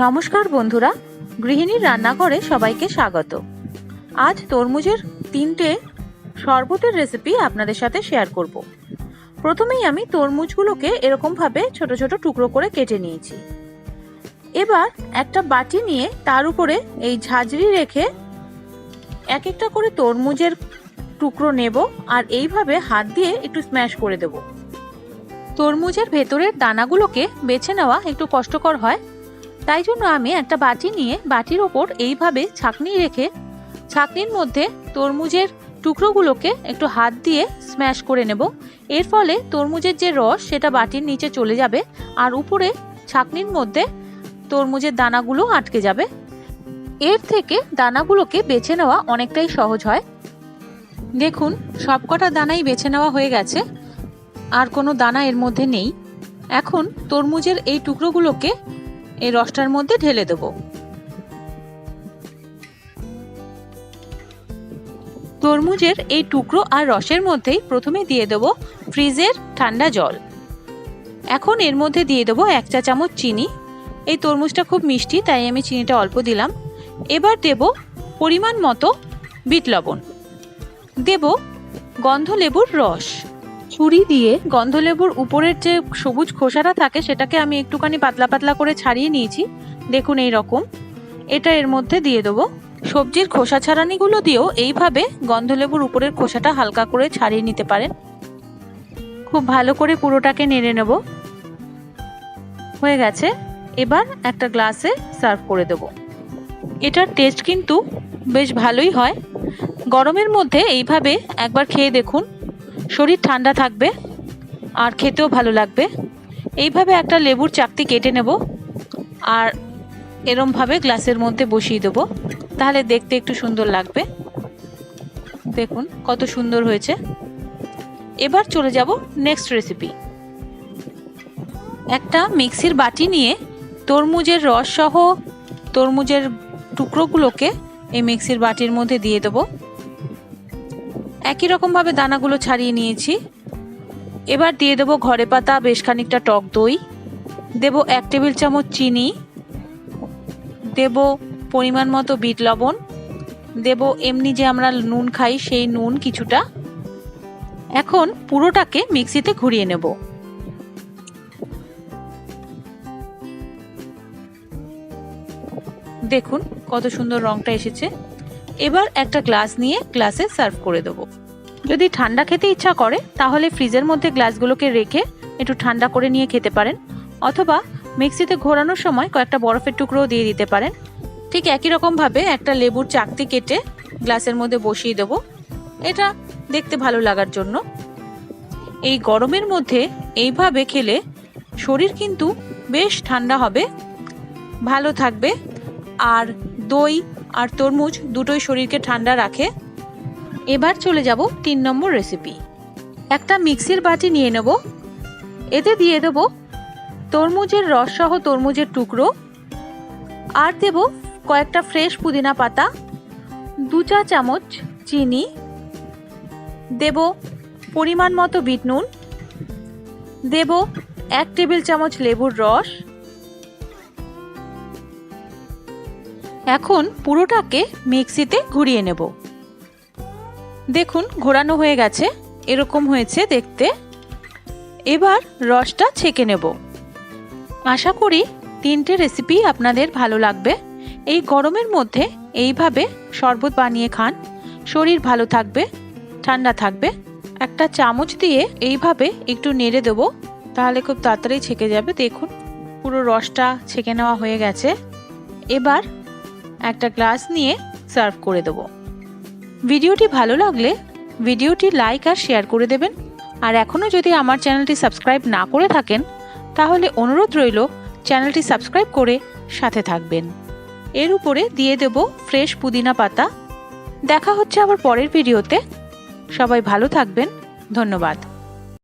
নমস্কার বন্ধুরা, গৃহিণীর রান্নাঘরে সবাইকে স্বাগত। আজ তরমুজের তিনটে শরবতের রেসিপি আপনাদের সাথে শেয়ার করব। প্রথমেই আমি তরমুজগুলোকে এরকমভাবে ছোট ছোট টুকরো করে কেটে নিয়েছি। এবার একটা বাটি নিয়ে তার উপরে এই ঝাঁঝরি রেখে এক একটা করে তরমুজের টুকরো নেব আর এইভাবে হাত দিয়ে একটু স্ম্যাশ করে দেব। তরমুজের ভেতরের দানাগুলোকে বেছে নেওয়া একটু কষ্টকর হয়। তাই জন্য আমি একটা বাটি নিয়ে বাটির ওপর এইভাবে ছাকনি রেখে ছাকনির মধ্যে তরমুজের টুকরোগুলোকে একটু হাত দিয়ে স্ম্যাশ করে নেব। এর ফলে তরমুজের যে রস, সেটা বাটির নিচে চলে যাবে আর উপরে ছাকনির মধ্যে তরমুজের দানাগুলো আটকে যাবে। এর থেকে দানাগুলোকে বেছে নেওয়া অনেকটাই সহজ হয়। দেখুন, সবকটা দানাই বেছে নেওয়া হয়ে গেছে, আর কোনো দানা এর মধ্যে নেই। এখন তরমুজের এই টুকরোগুলোকে এই রসটার মধ্যে ঢেলে দেব। তরমুজের এই টুকরো আর রসের মধ্যেই প্রথমে দিয়ে দেব ফ্রিজের ঠান্ডা জল। এখন এর মধ্যে দিয়ে দেবো এক চা চামচ চিনি। এই তরমুজটা খুব মিষ্টি, তাই আমি চিনিটা অল্প দিলাম। এবার দেব পরিমাণ মতো বিট লবণ। দেব গন্ধলেবুর রস। ছুরি দিয়ে গন্ধলেবুর উপরের যে সবুজ খোসাটা থাকে, সেটাকে আমি একটুখানি পাতলা পাতলা করে ছাড়িয়ে নিয়েছি। দেখুন এই রকম। এটা এর মধ্যে দিয়ে দেবো। সবজির খোসা ছাড়ানিগুলো দিয়েও এইভাবে গন্ধলেবুর উপরের খোসাটা হালকা করে ছাড়িয়ে নিতে পারেন। খুব ভালো করে পুরোটাকে নেড়ে নেব। হয়ে গেছে। এবার একটা গ্লাসে সার্ভ করে দেব। এটার টেস্ট কিন্তু বেশ ভালোই হয়। গরমের মধ্যে এইভাবে একবার খেয়ে দেখুন। শরীর ঠান্ডা থাকবে আর খেতেও ভালো লাগবে। এইভাবে একটা লেবুর চাকতি কেটে নেব আর এরমভাবে গ্লাসের মধ্যে বসিয়ে দেবো। তাহলে দেখতে একটু সুন্দর লাগবে। দেখুন কত সুন্দর হয়েছে। এবার চলে যাব নেক্সট রেসিপি একটা মিক্সির বাটি নিয়ে তরমুজের রস সহ তরমুজের টুকরোগুলোকে এই মিক্সির বাটির মধ্যে দিয়ে দেবো। একই রকমভাবে দানাগুলো ছাড়িয়ে নিয়েছি। এবার দিয়ে দেবো ঘরে পাতা, বেশ খানিকটা টক দই। দেব এক টেবিল চামচ চিনি। দেব পরিমাণ মতো বিট লবণ। দেব এমনি যে আমরা নুন খাই, সেই নুন কিছুটা। এখন পুরোটাকে মিক্সিতে ঘুরিয়ে নেব। দেখুন কত সুন্দর রংটা এসেছে। এবার একটা গ্লাস নিয়ে গ্লাসে সার্ভ করে দেবো। যদি ঠান্ডা খেতে ইচ্ছা করে, তাহলে ফ্রিজের মধ্যে গ্লাসগুলোকে রেখে একটু ঠান্ডা করে নিয়ে খেতে পারেন। অথবা মিক্সিতে ঘোরানোর সময় কয়েকটা বরফের টুকরোও দিয়ে দিতে পারেন। ঠিক একই রকমভাবে একটা লেবুর চাকতি কেটে গ্লাসের মধ্যে বসিয়ে দেবো। এটা দেখতে ভালো লাগার জন্য। এই গরমের মধ্যে এইভাবে খেলে শরীর কিন্তু বেশ ঠান্ডা হবে। ভালো থাকবে। আর দই আর তরমুজ দুটোই শরীরকে ঠান্ডা রাখে। এবার চলে যাব তিন নম্বর রেসিপি একটা মিক্সির বাটি নিয়ে নেব। এতে দিয়ে দেব তরমুজের রস সহ তরমুজের টুকরো। আর দেব কয়েকটা ফ্রেশ পুদিনা পাতা, দু চা চামচ চিনি। দেব পরিমাণ মতো বিট নুন। দেব এক টেবিল চামচ লেবুর রস। এখন পুরোটাকে মিক্সিতে ঘুরিয়ে নেব। দেখুন, ঘোরানো হয়ে গেছে, এরকম হয়েছে দেখতে। এবার রসটা ছেঁকে নেব। আশা করি তিনটে রেসিপি আপনাদের ভালো লাগবে। এই গরমের মধ্যে এইভাবে শরবত বানিয়ে খান। শরীর ভালো থাকবে, ঠান্ডা থাকবে। একটা চামচ দিয়ে এইভাবে একটু নেড়ে দেবো, তাহলে খুব তাড়াতাড়ি ছেঁকে যাবে। দেখুন, পুরো রসটা ছেঁকে নেওয়া হয়ে গেছে। এবার একটা গ্লাস নিয়ে সার্ভ করে দেবো। ভিডিওটি ভালো লাগলে ভিডিওটি লাইক আর শেয়ার করে দেবেন। আর এখনও যদি আমার চ্যানেলটি সাবস্ক্রাইব না করে থাকেন, তাহলে অনুরোধ রইল চ্যানেলটি সাবস্ক্রাইব করে সাথে থাকবেন। এর উপরে দিয়ে দেব ফ্রেশ পুদিনা পাতা। দেখা হচ্ছে আবার পরের ভিডিওতে। সবাই ভালো থাকবেন। ধন্যবাদ।